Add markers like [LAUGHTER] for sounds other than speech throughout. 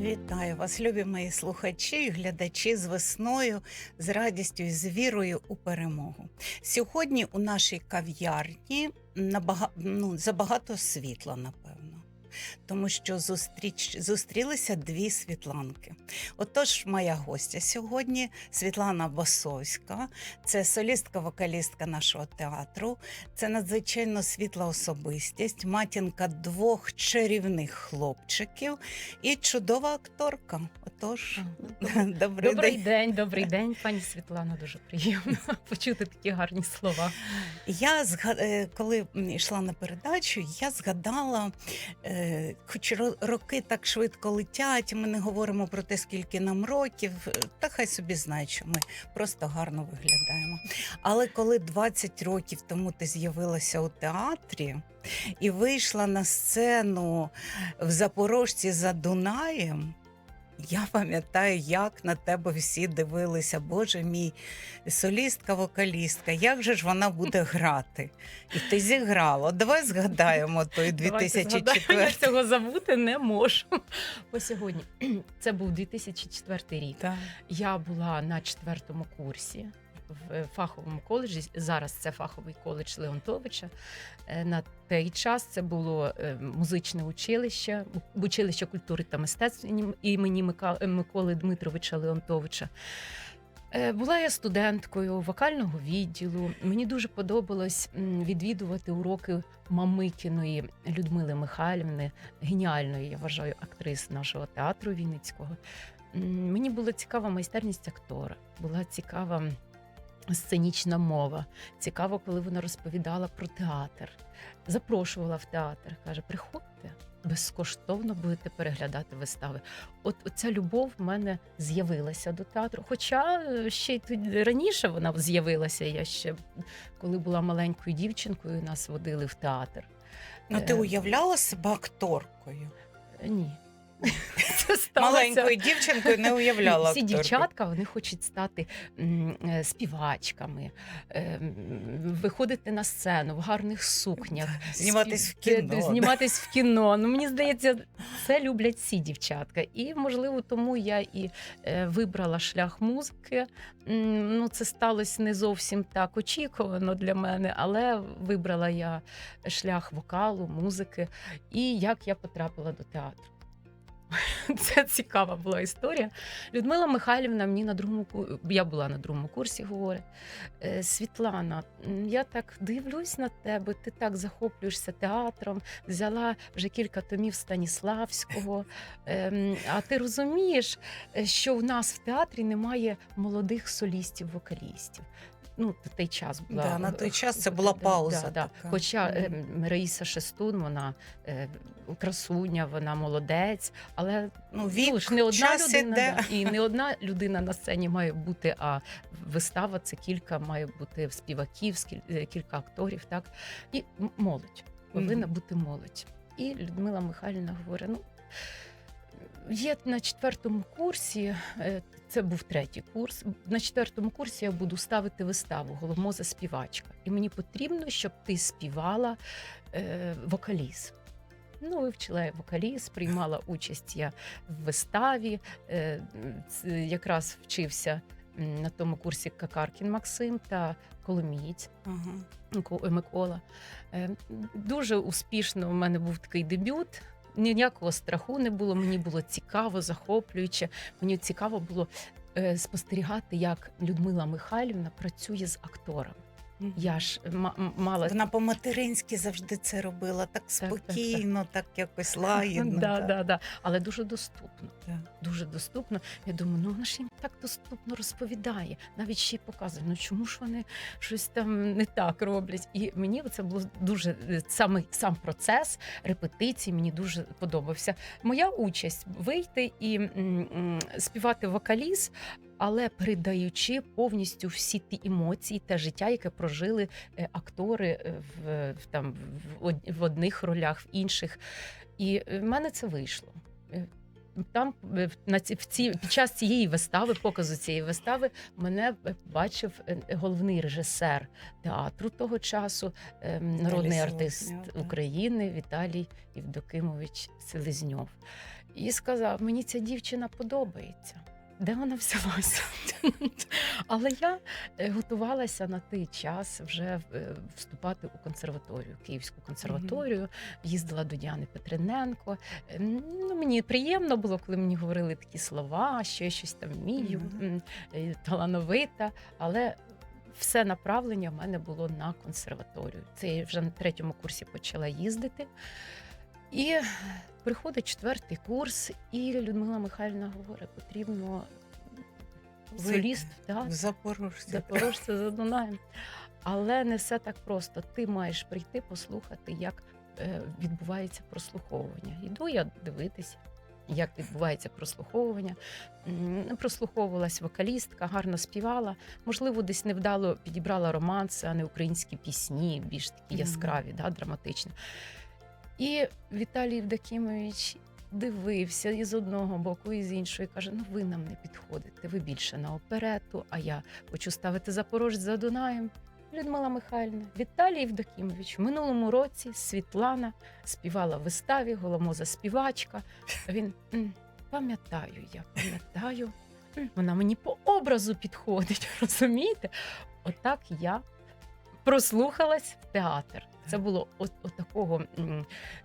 Вітаю вас, любі мої слухачі і глядачі з весною, з радістю і з вірою у перемогу. Сьогодні у нашій кав'ярні набага... ну, забагато світла, напевно. Тому що зустріч... зустрілися дві світланки. Отож, моя гостя сьогодні Світлана Басовська, це солістка-вокалістка нашого театру, це надзвичайно світла особистість, матінка двох чарівних хлопчиків і чудова акторка. Отож, [LAUGHS] добрий, Добрий день. день, добрий день, пані Світлано. Дуже приємно [LAUGHS] почути такі гарні слова. Я е, коли йшла на передачу, я згадала, е, хоч ро- роки так швидко летять, ми не говоримо про те, скільки нам років, е, та хай собі знають, що ми просто гарно виглядаємо. Але коли 20 років тому ти з'явилася у театрі і вийшла на сцену в Запорожці за Дунаєм. Я пам'ятаю, як на тебе всі дивилися. Боже мій, солістка, вокалістка, як же ж вона буде [LAUGHS] грати? І ти зіграла. Давай згадаємо той Давайте 2004. згадаємо, Я цього забути не можу. По сьогодні це був 2004 рік. Так. Я була на четвертому курсі в фаховому коледжі. Зараз це фаховий коледж Леонтовича. Е, На той час це було е, музичне училище, училище культури та мистецтв імені Миколи Дмитровича Леонтовича. Е, Була я студенткою вокального відділу. Мені дуже подобалось відвідувати уроки Мамикіної Людмили Михайлівни, геніальної, я вважаю, актриси нашого театру Вінницького. Мені була цікава майстерність актора, була цікава сценічна мова. Цікаво, коли вона розповідала про театр, запрошувала в театр. каже: приходьте, безкоштовно будете переглядати вистави. От ця любов в мене з'явилася до театру. Хоча е, ще й раніше вона з'явилася. Я ще коли була маленькою дівчинкою, нас водили в театр. Ну, ти Е, уявляла себе акторкою? Ні. [LAUGHS] Це сталося. Маленькою дівчинкою не уявляла Всі дівчатка вони хочуть стати м, е, співачками, е, м, виходити на сцену в гарних сукнях, Зніматись в спів- кіно. Зніматись в кіно. Ну мені здається, це люблять всі дівчатка. І можливо, тому я і е, вибрала шлях музики. М, Ну, це сталося не зовсім так очікувано для мене, але вибрала я шлях вокалу, музики. І як я потрапила до театру. [LAUGHS] Це цікава була історія. Людмила Михайлівна мені на другому я була на другому курсі, говорить. «Е, Світлана, я так дивлюсь на тебе, ти так захоплюєшся театром, взяла вже кілька томів Станіславського. Ем, А ти розумієш, е, що в нас в театрі немає молодих солістів-вокалістів. Ну, в той час була Да, на той час це була пауза да, да. така. Хоча Мгм. Раїса Шестун, вона е, красуня, вона молодець, але Ну, вік, ну, ж не одна людина іде. да, і не одна людина на сцені має бути, а вистава це кілька має бути співаків, е, кілька акторів, так і молодь повинна Мгм. бути молодь. І Людмила Михайлівна говорить: ну. Є на четвертому курсі, е, це був третій курс. На четвертому курсі я буду ставити виставу Голомоза співачка. І мені потрібно, щоб ти співала е, вокаліз. Ну, вивчила я вокаліз, приймала участь я в виставі. Е, якраз вчився на тому курсі Какаркін Максим та Коломієць. Ага. Мико- Микола. Дуже успішно у мене був такий дебют. Ніякого страху не було. Мені було цікаво, захоплююче. Мені цікаво було е, спостерігати, як Людмила Михайлівна працює з актором. Я ж мала Вона по-материнськи завжди це робила, так так, так. спокійно, так якось [LAUGHS] лагідно. да, так. да, да. але дуже доступно. Так. Дуже доступно. Я думаю, ну вона ж їм так доступно розповідає, навіть ще й показує. Ну чому ж вони щось там не так роблять? І мені це було дуже е, саме сам процес репетиції. Мені дуже подобався. Моя участь вийти і м, м, співати вокаліз. Але передаючи повністю всі ті емоції та життя, яке прожили е, актори е, в, в там в, одних ролях, в інших. І е, в мене це вийшло. Там на ці, в ці під час цієї вистави, показу цієї вистави, мене бачив головний режисер театру того часу, народний артист Селезньов. України Віталій Євдокимович Селезньов. І сказав: мені ця дівчина подобається. Де вона взялася? Але я е, готувалася на той час вже е, вступати у консерваторію, Київську консерваторію. Їздила до Діани Петриненко. Е, Ну, мені приємно було, коли мені говорили такі слова, що я щось там вмію, талановита. Але все направлення в мене було на консерваторію. Це я вже на третьому курсі почала їздити. І приходить четвертий курс, і Людмила Михайлівна говорить, потрібно соліст в В. Запорожці. Запорожця за Дунаєм. Але не все так просто. Ти маєш прийти послухати, як е, відбувається прослуховування. Йду я дивитися, як відбувається прослуховування. Прослуховувалась вокалістка, гарно співала. Можливо, десь невдало підібрала романси, а не українські пісні, більш такі яскраві, да, драматичні. І Віталій Євдокімович дивився і з одного боку, і з іншого, і каже: ну ви нам не підходите, ви більше на оперету, а я хочу ставити Запорожець за Дунаєм. Людмила Михайлівна, Віталій Євдокімович. В минулому році Світлана співала в виставі, голомоза співачка. Він пам'ятаю, я пам'ятаю. Вона мені по образу підходить, [LAUGHS] розумієте? Отак я прослухалась в театр. Це було от, от такого,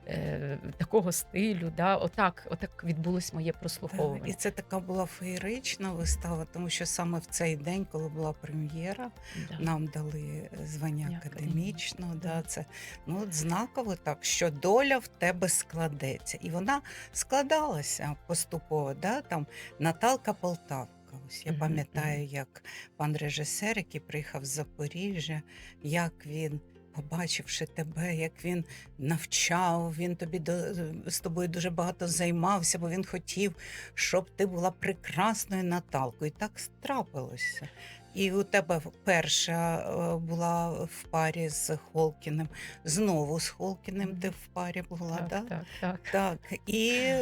е, такого стилю. Да? Отак, отак відбулось моє Так, прослуховування. І це така була феєрична вистава, тому що саме в цей день, коли була прем'єра, Да. нам дали звання Звання академічного. академічного, Да, да. це ну от знаково так, що доля в тебе складеться, і вона складалася поступово. Да? Там Наталка Полтавка. Ось я пам'ятаю, як пан режисер, який приїхав з Запоріжжя, як він. Побачивши тебе, як він навчав, він тобі до, з тобою дуже багато займався, бо він хотів, щоб ти була прекрасною Наталкою. І так трапилося. І у тебе перша е, була в парі з Холкіним, знову з Холкіним ти в парі була, так, да? так, так. Так, і,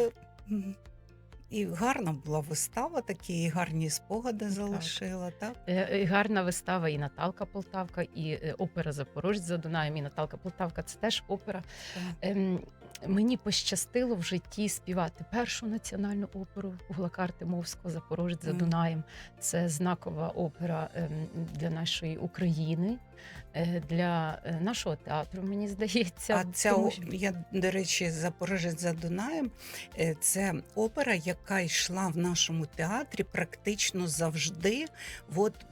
і гарна була вистава, такі гарні спогади залишила, так? так І Гарна вистава і Наталка Полтавка, і е, опера Запорожць за Дунаєм, і Наталка Полтавка це теж опера. Так. Мені пощастило в житті співати першу національну оперу Гулака Артемовського Запорожець за Дунаєм. Це знакова опера ем, для нашої України, е, для е, нашого театру, мені здається. А ця тому що- я, до речі, Запорожець за Дунаєм. е, Це опера, яка йшла в нашому театрі практично завжди. От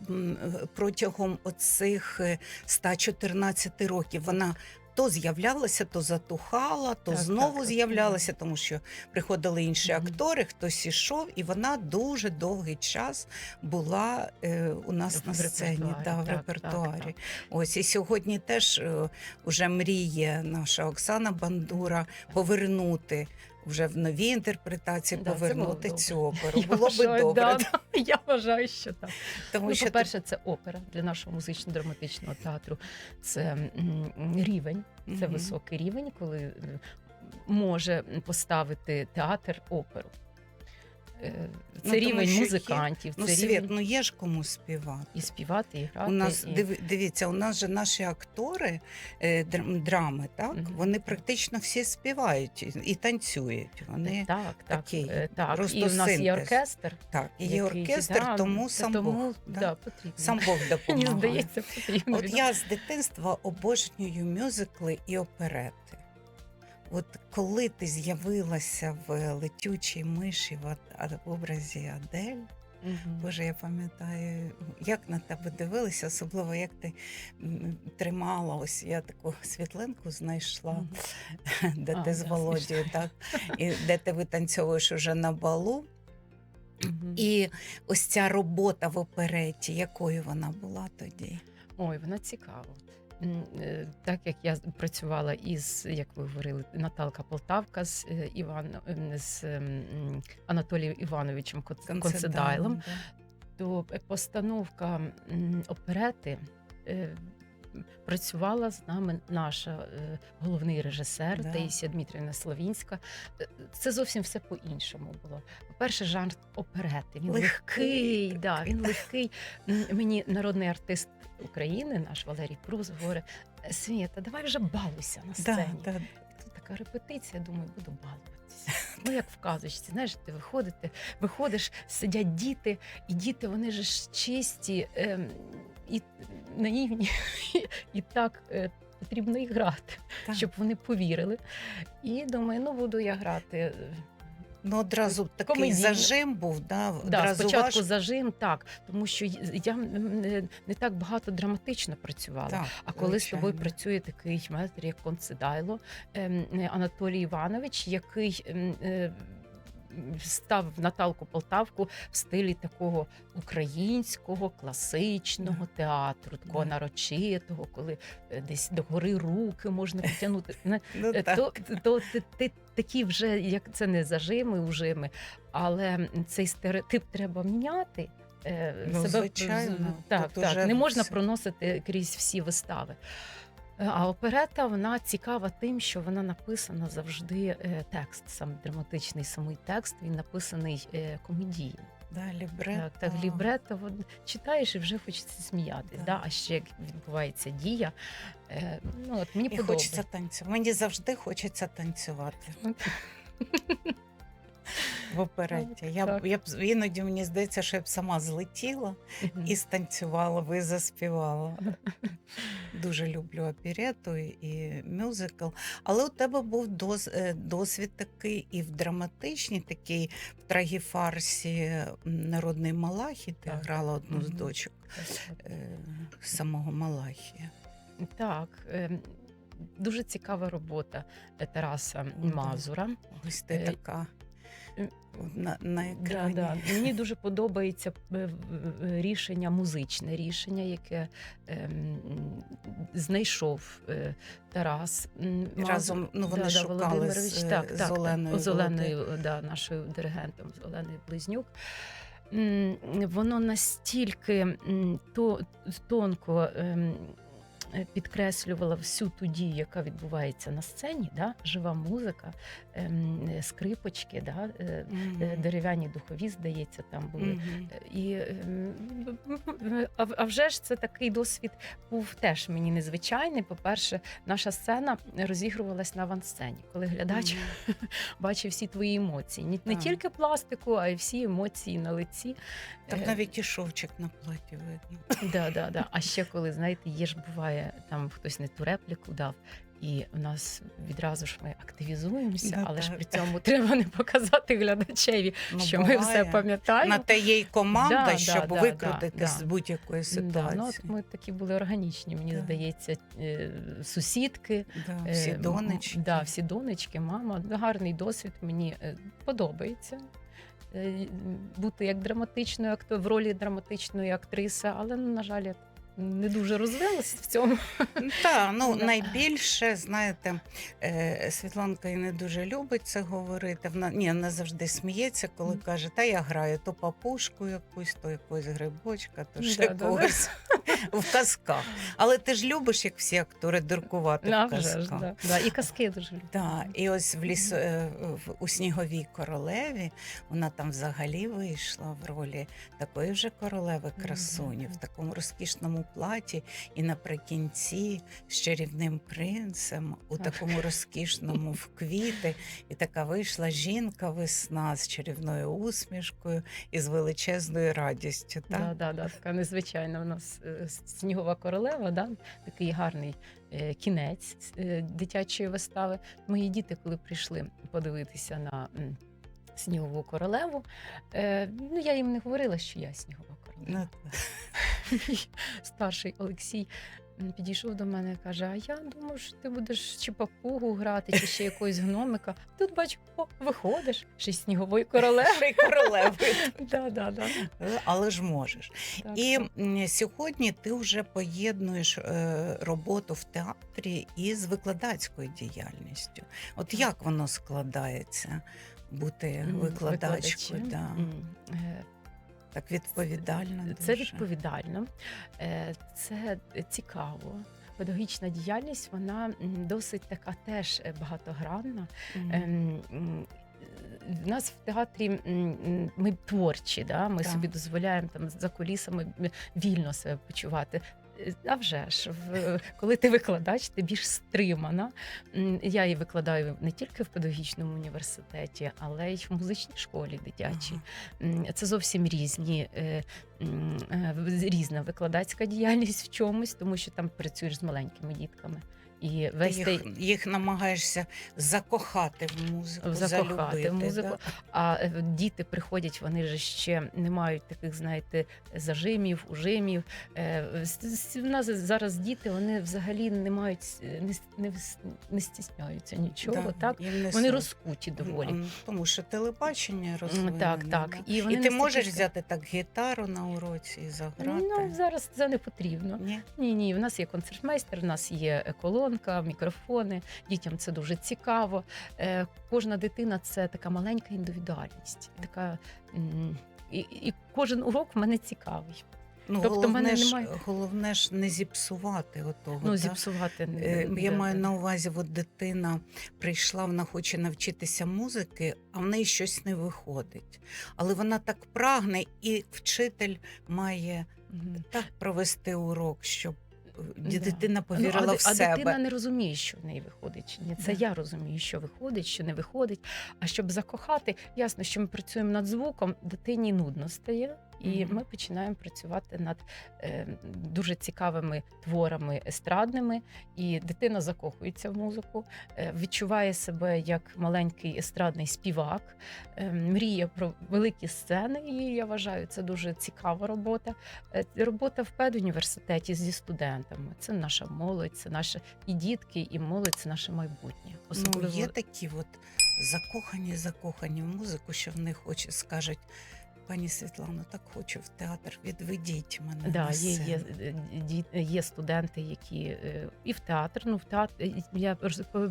протягом оцих е, 114 років вона. То з'являлася, то затухала, то Так, знову так. з'являлася, тому що приходили інші Мгм. актори, хтось ішов, і вона дуже довгий час була е, у нас В на сцені, репертуарі, да, в так, так, репертуарі. так. Ось і сьогодні теж е, уже мріє наша Оксана Бандура повернути вже в новій інтерпретації, Да, було повернути цю оперу. Я Було би добре, да. [LAUGHS] Я вважаю, що так. тому Ну, що по-перше, це опера для нашого музично-драматичного театру. Це рівень, це Мгм. високий рівень, коли е, може поставити театр оперу. Е, Це Ну, тому рівень є- музикантів, Ну, це Світ, рівень ну є ж кому співати. і співати, і грати. У нас і... дивіться, у нас же наші актори е, драми, так Мгм. вони практично всі співають і, і танцюють. Вони Так, так, такий е, так. просто І в нас є оркестр. так, і є який, оркестр, да, тому сам тому, Бог. да, Да? потрібно. Сам Бог [LAUGHS] Мені здається, потрібно. От я з дитинства обожнюю мюзикли і оперети. От коли ти з'явилася в летючій миші в, образі Адель, Мгм. Боже, я пам'ятаю, як на тебе дивилися, особливо як ти тримала. Ось я таку світлинку знайшла, Мгм. [LAUGHS] де А, ти з Володією, так, і де ти витанцьовуєш уже на балу. Мгм. І ось ця робота в опереті, якою вона була тоді? Ой, вона цікава. Е, Так як я працювала із, як ви говорили, Наталка Полтавка з Іваном Іван ем, з ем, Анатолієм Івановичем Концедайлом, да. то е, постановка оперети. Е, працювала з нами наша е, головний режисер Да. Таїсія Дмитрівна Славінська. Е, Це зовсім все по-іншому було. По-перше, жанр оперети. Він Легкий легкий, да, він легкий. Мені народний артист України, наш Валерій Прус, говорить: Свята, давай вже балуйся на сцені. Да, да. Тут така репетиція, думаю, буду балуватися. Ну, як в казочці, знаєш, ти виходите, виходиш, сидять діти, і діти вони ж чисті ем, і наївні, [LAUGHS] і так е, потрібно і грати, Так. щоб вони повірили. І думаю, ну буду я грати. Ну, одразу такий Комедійно. зажим був, да, Да, одразу спочатку важко. зажим, так, тому що я не, так багато драматично працювала. Так, А коли з тобою працює такий майстер, як Концедайло ем, е, Анатолій Іванович, який е, став Наталку Полтавку в стилі такого українського класичного театру, такого нарочитого, коли е, десь догори руки можна потягнути. [LAUGHS] Ну, Е. То, то ти, ти такі вже, як це не зажими, ужими, але цей стереотип треба міняти. е, Ну, звичайно, так, так. Не можна все. проносити крізь всі вистави. Е, А оперета вона цікава тим, що вона написана завжди е, текст, сам драматичний самий текст, він написаний е, комедійно. Да, лібретто. Так, так лібрето от, читаєш і вже хочеться сміятись. Так. Да? А ще як відбувається дія. Е, ну, от мені І подобається. хочеться танцювати. Мені завжди хочеться танцювати [LAUGHS] в опереті. Я, б- я б іноді мені здається, що я б сама злетіла і станцювала би заспівала. [LAUGHS] Дуже люблю оперету і мюзикл. Але у тебе був е, досвід такий і в драматичній, такий в трагіфарсі Народний Малахі. Ти Так. грала одну з дочок е, самого Малахія. Так, ем, дуже цікава робота Тараса Мазура. Ось ти Е, така на, на екрані. да. Мені дуже подобається е, е, рішення, музичне рішення, яке ем, знайшов е, Тарас. Разом ну, вони Да, да, шукали Володимирович, з, е, так, з так, Оленою. з Оленою, да, нашою диригентом, з Оленою Близнюк. Воно настільки то, тонко ем, е, підкреслювала всю ту дію, яка відбувається на сцені, да? жива музика, ем, е, скрипочки, да? е, Мгм. е, дерев'яні духові, здається, там були. Мгм. Е, І, ем, а, а вже ж це такий досвід був теж мені незвичайний. По-перше, наша сцена розігрувалась на авансцені, коли глядач Мгм. [LAUGHS] бачив всі твої емоції. Не, не тільки пластику, а й всі емоції на лиці. Там Е, навіть і шовчик на платі видно. Да, да, да. А ще коли, знаєте, є ж буває, там хтось не ту репліку дав. І у нас відразу ж ми активізуємося, Да, але ж при цьому треба не показати глядачеві, Ну, що ми все пам'ятаємо. На те є й команда, Да, да, щоб да, викрутитись да, з будь-якої Да, ситуації. ну, от ми такі були органічні, мені Так. здається, е, сусідки. Да, е, всі донечки. Да, всі донечки, мама. Гарний досвід, мені е, подобається. Бути як драматичною в ролі драматичної актриси, але, ну, на жаль, я не дуже розвилась в цьому. Так, ну [LAUGHS] Да. найбільше, знаєте, е, Світланка і не дуже любить це говорити. Вона ні, вона завжди сміється, коли каже, та я граю то папушку якусь, то якогось грибочка, то ще Да-да-да. когось [LAUGHS] в казках. Але ти ж любиш, як всі актори, дуркувати А в казках. да. Да, І казки дуже люблю. Так, і ось в ліс е, в- у сніговій королеві вона там взагалі вийшла в ролі такої вже королеви красуні в такому розкішному платі, і наприкінці з чарівним принцем у такому розкішному в квіти. І така вийшла жінка весна з чарівною усмішкою і з величезною радістю. Так? Да, да, да, така незвичайна у нас е, снігова королева, да? такий гарний е, кінець е, дитячої вистави. Мої діти, коли прийшли подивитися на снігову королеву, е, ну я їм не говорила, що я снігова Ну. Мій [LAUGHS] старший Олексій підійшов до мене і каже: А я думав, що ти будеш чи папугу грати, чи ще якогось [LAUGHS] гномика. Тут бачу, о, виходиш, ще й снігової королеви. Ще й королеви. [LAUGHS] Да, да, да. Але ж можеш. Так, І так. сьогодні ти вже поєднуєш е, роботу в театрі із викладацькою діяльністю. От як воно складається бути викладачкою? Да. Так відповідально. Це відповідально, е, це цікаво. педагогічна діяльність вона досить така теж е, багатогранна. М, В нас в театрі ми творчі, да? ми Так. собі дозволяємо там за кулісами вільно себе почувати. А вже ж, в, коли ти викладач, ти більш стримана. Я її викладаю не тільки в педагогічному університеті, але й в музичній школі дитячій. Це зовсім різні, е, е, різна викладацька діяльність в чомусь, тому що там працюєш з маленькими дітками. І весь їх, цей їх намагаєшся закохати в музику, Закохати в музику. Да? А е, діти приходять, вони ж ще не мають таких, знаєте, зажимів, ужимів. Е, У нас зараз діти вони взагалі не мають е, не, не, не стісняються нічого. Да, Так не вони розкуті доволі. Тому що телебачення розвинене. Так, так. І, І ти можеш ж- взяти так гітару на уроці і заграти? Ну зараз це не потрібно. Ні? Ні, ні, в нас є концертмейстер, в нас є е, колонка, мікрофони. Дітям це дуже цікаво. Е, Кожна дитина це така маленька індивідуальність. Така і, і кожен урок в мене цікавий. Ну, Тобто головне, мене ж, немає- головне ж не зіпсувати отого. Ну зіпсувати не Е, Я буде. маю на увазі, от дитина прийшла, вона хоче навчитися музики, а в неї щось не виходить. Але вона так прагне, і вчитель має Мгм. так провести урок, щоб е, повірила дитина Ну, а, в а себе. А дитина не розуміє, що в неї виходить ні. Це Да. я розумію, що виходить, що не виходить. А щоб закохати, ясно, що ми працюємо над звуком, дитині нудно стає. І ми починаємо працювати над е, дуже цікавими творами естрадними, і дитина закохується в музику, е, відчуває себе як маленький естрадний співак, е, мріє про великі сцени. І я вважаю, це дуже цікава робота. Е, Робота в педуніверситеті зі студентами. Це наша молодь, це наші і дітки, і молодь це наше майбутнє. Особливо Ну, є такі от закохані, закохані в музику, що в них очі скажуть. Пані Світлано, так хочу в театр, відведіть мене. Да, на є, є, сцену». е, є студенти, які е, і в театр. Ну, в театр я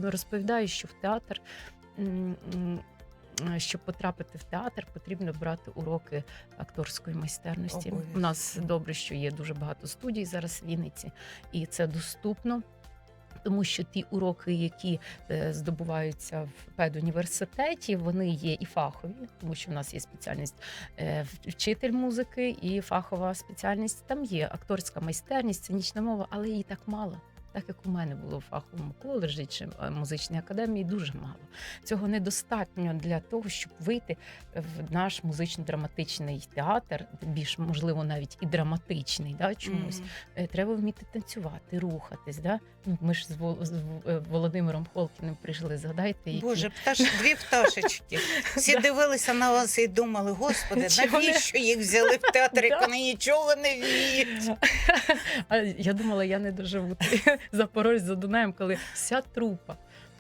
розповідаю, що в театр. Щоб потрапити в театр, потрібно брати уроки акторської майстерності. У нас добре, що є дуже багато студій зараз в Вінниці, і це доступно. Тому що ті уроки, які е, здобуваються в педуніверситеті, вони є і фахові, тому що в нас є спеціальність е, вчитель музики і фахова спеціальність. Там є акторська майстерність, сценічна мова, але її так мало. Так як у мене було в фаховому коледжі чи е, музичній академії, дуже мало. Цього недостатньо для того, щоб вийти в наш музично-драматичний театр, більш можливо навіть і драматичний, да, чомусь. Мгм. Е, Треба вміти танцювати, рухатись. Да? Ну, ми ж з, з е, Володимиром Холкіним прийшли. Згадайте, які... Боже, пташ, дві пташечки. Всі [LAUGHS] дивилися на вас і думали, господи, навіщо їх взяли в театр, як [LAUGHS] вони нічого не вміють. [LAUGHS] Я думала, я не доживу [LAUGHS] Запорожць за Дунаєм, коли вся трупа.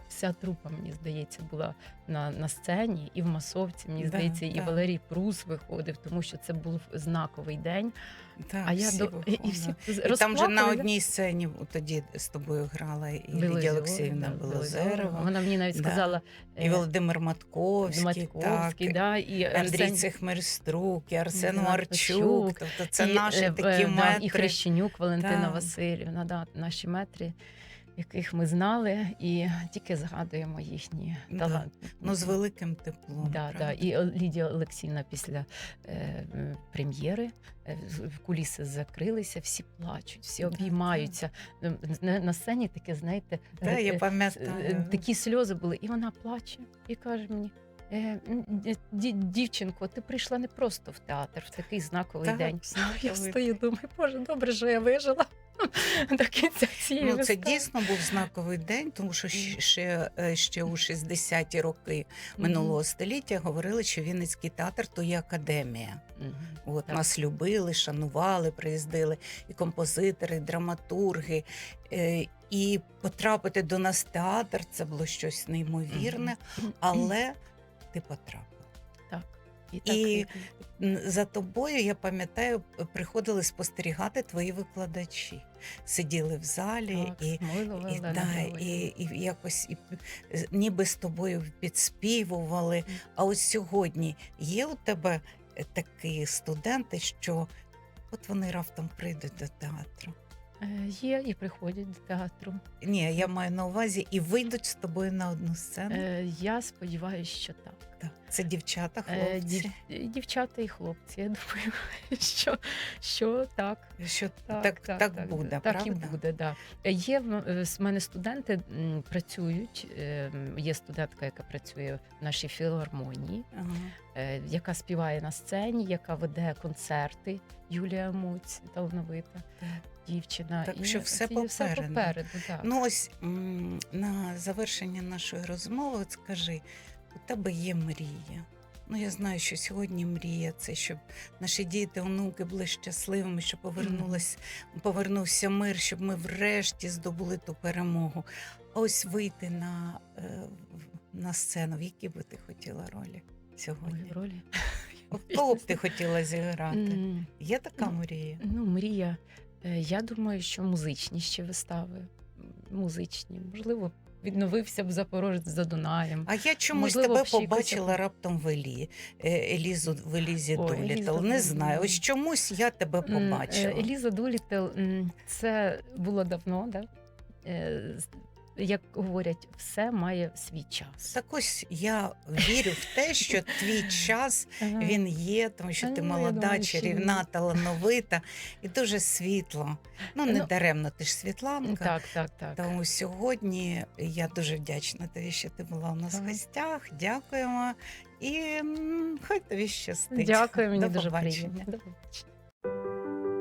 Вся трупа, мені здається, була на, на сцені і в масовці. Мені Да, здається, і да. Валерій Прус виходив, тому що це був знаковий день. Так, а я всі до і, і всі І там же на одній сцені тоді з тобою грала і Лідія Олексіївна. Білозерова, Вона мені навіть Да. сказала і е, Володимир Матковський, Матковський, так, да, і Андрій Арсен- Цихмерструк, і Арсен Да, Марчук. Тобто це і, наші е, такі е, да, метри. і Хрещенюк Валентина Да. Васильівна, да, наші метри, яких ми знали, і тільки згадуємо їхні Да. таланти. Ну, з великим теплом. Да, да. І Лідія Олексійовна після е, прем'єри е, в куліси закрилися, всі плачуть, всі обіймаються. На, на сцені таке, знаєте, Да, е, я е, пам'ятаю. е, такі сльози були, і вона плаче і каже мені. «Е, Дівчинко, ти прийшла не просто в театр в такий знаковий Так, день. Я стою, думаю, боже, добре, що я вижила [LAUGHS] до кінця цієї Ну, це вистави. дійсно був знаковий день, тому що ще, ще, е, у 60-ті роки минулого століття говорили, що Вінницький театр то є академія. От Так. нас любили, шанували, приїздили і композитори, і драматурги. Е, І потрапити до нас в театр це було щось неймовірне, але ти потрапив. І, так, І За тобою, я пам'ятаю, приходили спостерігати твої викладачі. Сиділи в залі так, і, Смолова, і, да, і, і якось і, ніби з тобою підспівували. А ось сьогодні є у тебе е, такі студенти, що от вони раптом прийдуть до театру. Е, Є і приходять до театру. Ні, я маю на увазі і вийдуть з тобою на одну сцену. Е, Я сподіваюся, що так. Так. Це дівчата, Е, хлопці. дів- Дівчата і хлопці. Я думаю, [LAUGHS] що, що так. Що Так, так, так, буде, так правда? і буде. Да. Є в е, мене студенти працюють. е, Є студентка, яка працює в нашій філармонії, Ага. е, яка співає на сцені, яка веде концерти. Юлія Муць, талановита Так. дівчина. Так І що все ці- все попереду. попереду так. Ну ось на завершення нашої розмови, скажи, у тебе є мрія. Ну, я знаю, що сьогодні мрія це, щоб наші діти, онуки були щасливими, щоб повернулась, повернувся мир, щоб ми врешті здобули ту перемогу. А ось вийти на, е, на сцену, в які би ти хотіла ролі сьогодні? в ролі. [LAUGHS] Кого б ти хотіла зіграти? Є така Ну, мрія? Ну, мрія. Е, Я думаю, що музичні ще вистави. Музичні. Можливо, відновився б Запорожець за Дунаєм. А я чомусь Можливо, тебе побачила раптом в Елі, е, Елізу в Елізі Ой, Долітл. Еліза Не знаю. Ось чомусь я тебе побачила. е, Еліза Дулітел, це було давно, да? Як говорять, все має свій час. Так ось я вірю в те, що твій [LAUGHS] час Ага. він є, тому що ти ну, молода, думаю, чарівна, талановита і дуже світла. Ну, не Ну, даремно, ти ж Світланка. Так, так, так. Тому сьогодні я дуже вдячна тобі, що ти була у нас в гостях. Дякуємо і хай тобі щастить. Дякую, мені До дуже приємно. До побачення.